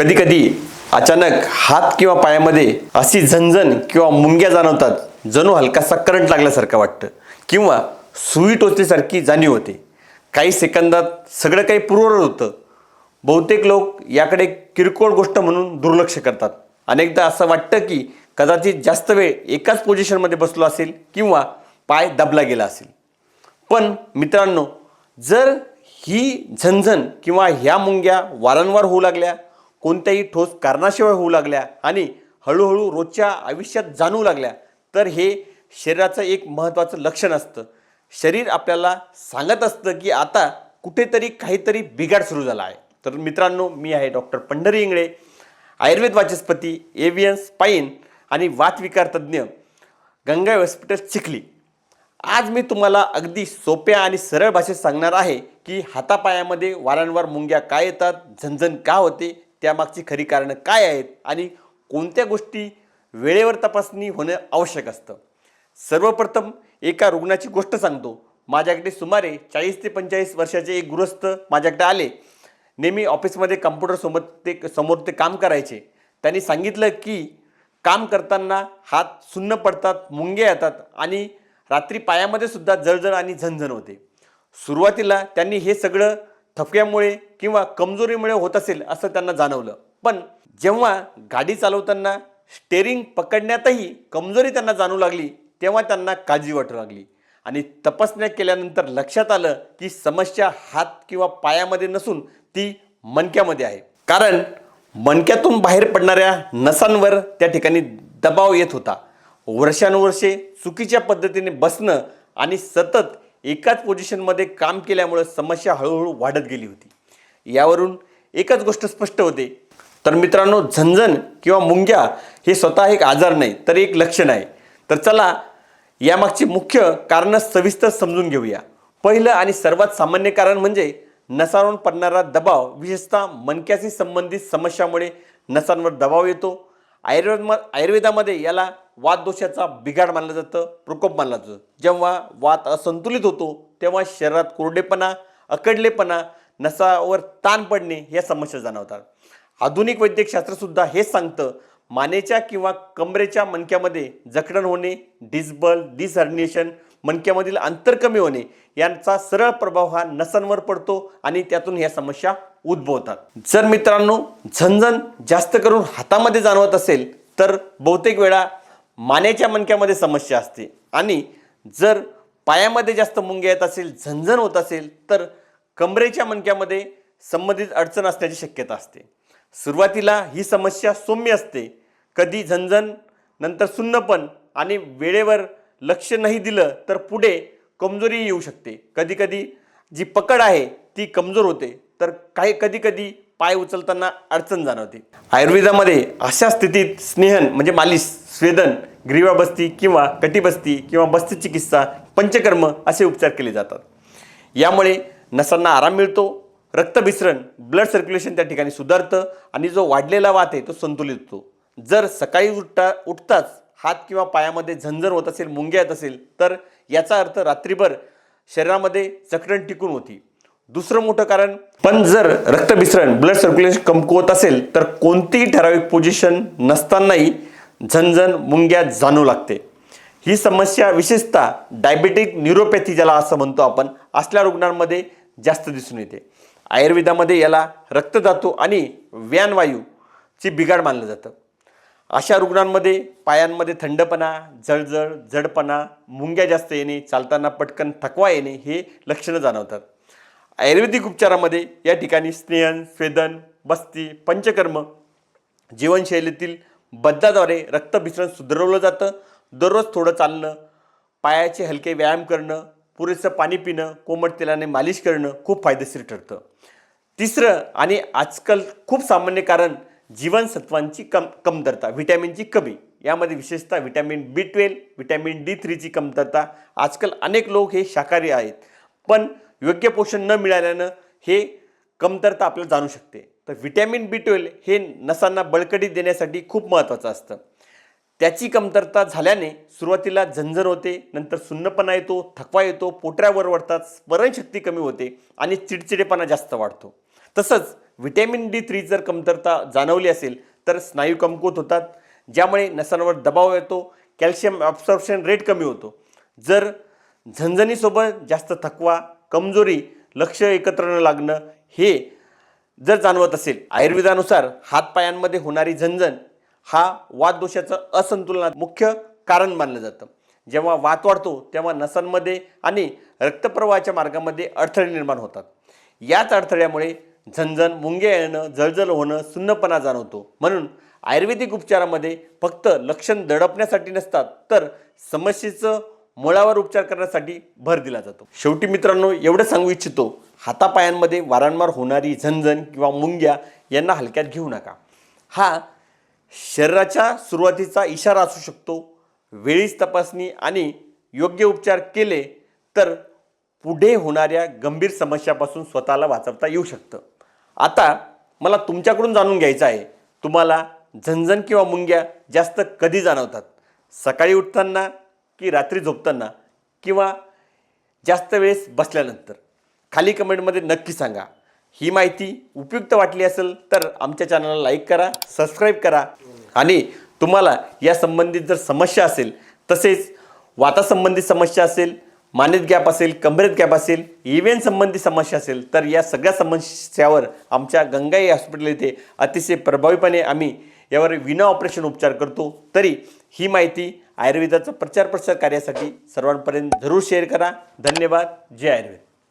कधी कधी अचानक हात किंवा पायामध्ये अशी झणझण किंवा मुंग्या जाणवतात जणू हलकासा करंट लागल्यासारखं वाटतं किंवा सुई टोचल्यासारखी जाणीव होते. काही सेकंदात सगळं काही पूर्ववत होतं. बहुतेक लोक याकडे किरकोळ गोष्ट म्हणून दुर्लक्ष करतात. अनेकदा असं वाटतं की कदाचित जास्त वेळ एकाच पोझिशनमध्ये बसलो असेल किंवा पाय दबला गेला असेल. पण मित्रांनो जर ही झणझण किंवा ह्या मुंग्या वारंवार होऊ लागल्या कोणत्याही ठोस कारणाशिवाय होऊ लागल्या आणि हळूहळू रोजच्या आयुष्यात जाणवू लागल्या तर हे शरीराचं एक महत्त्वाचं लक्षण असतं. शरीर आपल्याला सांगत असतं की आता कुठेतरी काहीतरी बिघाड सुरू झाला आहे. तर मित्रांनो मी आहे डॉक्टर पंढरी इंगळे आयुर्वेद वाचस्पती एव्हियन स्पाईन आणि वातविकार तज्ज्ञ गंगा हॉस्पिटल चिखली. आज मी तुम्हाला अगदी सोप्या आणि सरळ भाषेत सांगणार आहे की हातापायामध्ये वारंवार मुंग्या काय येतात झणझण का होते त्यामागची खरी कारणं काय आहेत आणि कोणत्या गोष्टी वेळेवर तपासणी होणं आवश्यक असतं? सर्वप्रथम एका रुग्णाची गोष्ट सांगतो. माझ्याकडे सुमारे चाळीस ते पंचेचाळीस वर्षाचे एक गृहस्थ माझ्याकडे आले. नेहमी ऑफिसमध्ये कम्प्युटरसोबत ते समोर ते काम करायचे. त्यांनी सांगितलं की काम करताना हात सुन्न पडतात मुंगे येतात आणि रात्री पायामध्ये सुद्धा जळजळ आणि झणझण होते. सुरुवातीला त्यांनी हे सगळं थकव्यामुळे किंवा कमजोरीमुळे होत असेल असं त्यांना जाणवलं. पण जेव्हा गाडी चालवताना स्टेअरिंग पकडण्यातही कमजोरी त्यांना जाणू लागली तेव्हा त्यांना काळजी वाटू लागली. आणि तपासण्या केल्यानंतर लक्षात आलं की समस्या हात किंवा पायामध्ये नसून ती मणक्यामध्ये आहे. कारण मणक्यातून बाहेर पडणाऱ्या नसांवर त्या ठिकाणी दबाव येत होता. वर्षानुवर्षे चुकीच्या पद्धतीने बसणं आणि सतत एकाच पोझिशनमध्ये काम केल्यामुळं समस्या हळूहळू वाढत गेली होती. यावरून एकच गोष्ट स्पष्ट होते. तर मित्रांनो झंझन किंवा मुंग्या हे स्वतः एक आजार नाही तर एक लक्षण आहे. तर चला यामागची मुख्य कारणं सविस्तर समजून घेऊया. पहिलं आणि सर्वात सामान्य कारण म्हणजे नसांवर पडणारा दबाव विशेषतः मनक्याशी संबंधित समस्यामुळे नसांवर दबाव येतो. आयुर्वेद आयुर्वेदामध्ये याला वातदोषाचा बिघाड मानलं जातं प्रकोप मानला जातं. जेव्हा वात असंतुलित होतो तेव्हा शरीरात कोरडेपणा अकडलेपणा नसावर ताण पडणे या समस्या जाणवतात. आधुनिक वैद्यकशास्त्रसुद्धा हेच सांगतं मानेच्या किंवा कमरेच्या मणक्यामध्ये जखडण होणे डिसबल डिसहर्निएशन मणक्यामधील अंतर कमी होणे यांचा सरळ प्रभाव हा नसांवर पडतो आणि त्यातून ह्या समस्या उद्भवतात. जर मित्रांनो झणझण जास्त करून हातामध्ये जाणवत असेल तर बहुतेक वेळा मानेच्या मणक्यामध्ये समस्या असते. आणि जर पायामध्ये जास्त मुंग्या येत असेल झणझण होत असेल तर कमरेच्या मणक्यामध्ये संबंधित अडचण असण्याची शक्यता असते. सुरुवातीला ही समस्या सौम्य असते. कधी झणझण नंतर सुन्नपण आणि वेळेवर लक्ष नाही दिलं तर पुढे कमजोरी येऊ शकते. कधीकधी जी पकड आहे ती कमजोर होते. तर काही कधी कधी पाय उचलताना अडचण जाणवते. आयुर्वेदामध्ये अशा स्थितीत स्नेहन म्हणजे मालिश स्वेदन ग्रीवाबस्ती किंवा कटिबस्ती किंवा बस्ती चिकित्सा पंचकर्म असे उपचार केले जातात. यामुळे नसांना आराम मिळतो रक्तभिसरण ब्लड सर्क्युलेशन त्या ठिकाणी सुधारतं आणि जो वाढलेला वात आहे तो संतुलित होतो. जर सकाळी उठता उठताच हात किंवा पायामध्ये झंझर होत असेल मुंग्या येत असेल तर याचा अर्थ रात्रीभर शरीरामध्ये चकरण टिकून होती. दुसरं मोठं कारण पण जर रक्तभिसरण ब्लड सर्क्युलेशन कमकुवत असेल तर कोणतीही ठराविक पोझिशन नसतानाही झणझण मुंग्या जाणू लागते. ही समस्या विशेषतः डायबेटिक न्यूरोपॅथी ज्याला असं म्हणतो आपण असल्या रुग्णांमध्ये जास्त दिसून येते. आयुर्वेदामध्ये याला रक्तधातू आणि व्यानवायूची बिघाड मानलं जातं. अशा रुग्णांमध्ये पायांमध्ये थंडपणा जळजळ जडपणा मुंग्या जास्त येणे चालताना पटकन थकवा येणे हे लक्षणं जाणवतात. आयुर्वेदिक उपचारामध्ये या ठिकाणी स्नेहन स्वेदन बस्ती पंचकर्म जीवनशैलीतील बद्धाद्वारे रक्तभिसरण सुधारवलं जातं. दररोज थोडं चालणं पायाचे हलके व्यायाम करणं पुरेसं पाणी पिणं कोमट तेलाने मालिश करणं खूप फायदेशीर ठरतं. तिसरं आणि आजकाल खूप सामान्य कारण जीवनसत्वांची कम कमतरता व्हिटॅमिनची कमी. यामध्ये विशेषतः vitamin B twelve vitamin D थ्रीची कमतरता. आजकाल अनेक लोक हे शाकाहारी आहेत. पण योग्य पोषण न मिळाल्यानं हे कमतरता आपल्याला जाणू शकते. तर व्हिटॅमिन बी ट्वेल्व हे नसांना बळकटी देण्यासाठी खूप महत्त्वाचं असतं. त्याची कमतरता झाल्याने सुरुवातीला झंझर होते नंतर सुन्नपणा येतो थकवा येतो पोटऱ्यावर वाढतात स्मरणशक्ती कमी होते आणि चिडचिडेपणा जास्त वाढतो. तसंच व्हिटॅमिन डी थ्री जर कमतरता जाणवली असेल तर स्नायू कमकुवत होतात ज्यामुळे नसांवर दबाव येतो कॅल्शियम ॲब्सॉर्प्शन रेट कमी होतो. जर झणझणीसोबत जास्त थकवा कमजोरी लक्ष एकत्र न लागणं हे जर जाणवत असेल आयुर्वेदानुसार हातपायांमध्ये होणारी झंझण हा वातदोषाचं असंतुलनात मुख्य कारण मानलं जातं. जेव्हा वात वाढतो तेव्हा नसांमध्ये आणि रक्तप्रवाहाच्या मार्गामध्ये अडथळे निर्माण होतात. याच अडथळ्यामुळे झंझण मुंग्या येणं जळजळ होणं सुन्नपणा जाणवतो. म्हणून आयुर्वेदिक उपचारामध्ये फक्त लक्षण दडपण्यासाठी नसतात तर समस्येचं मुळावर उपचार करण्यासाठी भर दिला जातो. शेवटी मित्रांनो एवढं सांगू इच्छितो हातापायांमध्ये वारंवार होणारी झणझण किंवा मुंग्या यांना हलक्यात घेऊ नका. हा शरीराच्या सुरुवातीचा इशारा असू शकतो वेळीच तपासणी आणि योग्य उपचार केले तर पुढे होणाऱ्या गंभीर समस्यापासून स्वतःला वाचवता येऊ शकतं. आता मला तुमच्याकडून जाणून घ्यायचं आहे तुम्हाला झणझण किंवा मुंग्या जास्त कधी जाणवतात? सकाळी उठताना की रात्री झोपताना किंवा जास्त वेळेस बसल्यानंतर खाली कमेंटमध्ये नक्की सांगा. ही माहिती उपयुक्त वाटली असेल तर आमच्या चॅनलला लाईक करा सबस्क्राईब करा आणि तुम्हाला या संबंधित जर समस्या असेल तसेच वातासंबंधित समस्या असेल मानेत गॅप असेल कमरेत गॅप असेल इव्हेंट संबंधी समस्या असेल तर या सगळ्या समस्यावर आमच्या गंगाई हॉस्पिटल येथे अतिशय प्रभावीपणे आम्ही यावर विना ऑपरेशन उपचार करतो. तरी ही माहिती आयुर्वेदाचा प्रचार प्रसार कार्यासाठी सर्वांपर्यंत जरूर शेअर करा. धन्यवाद. जय आयुर्वेद.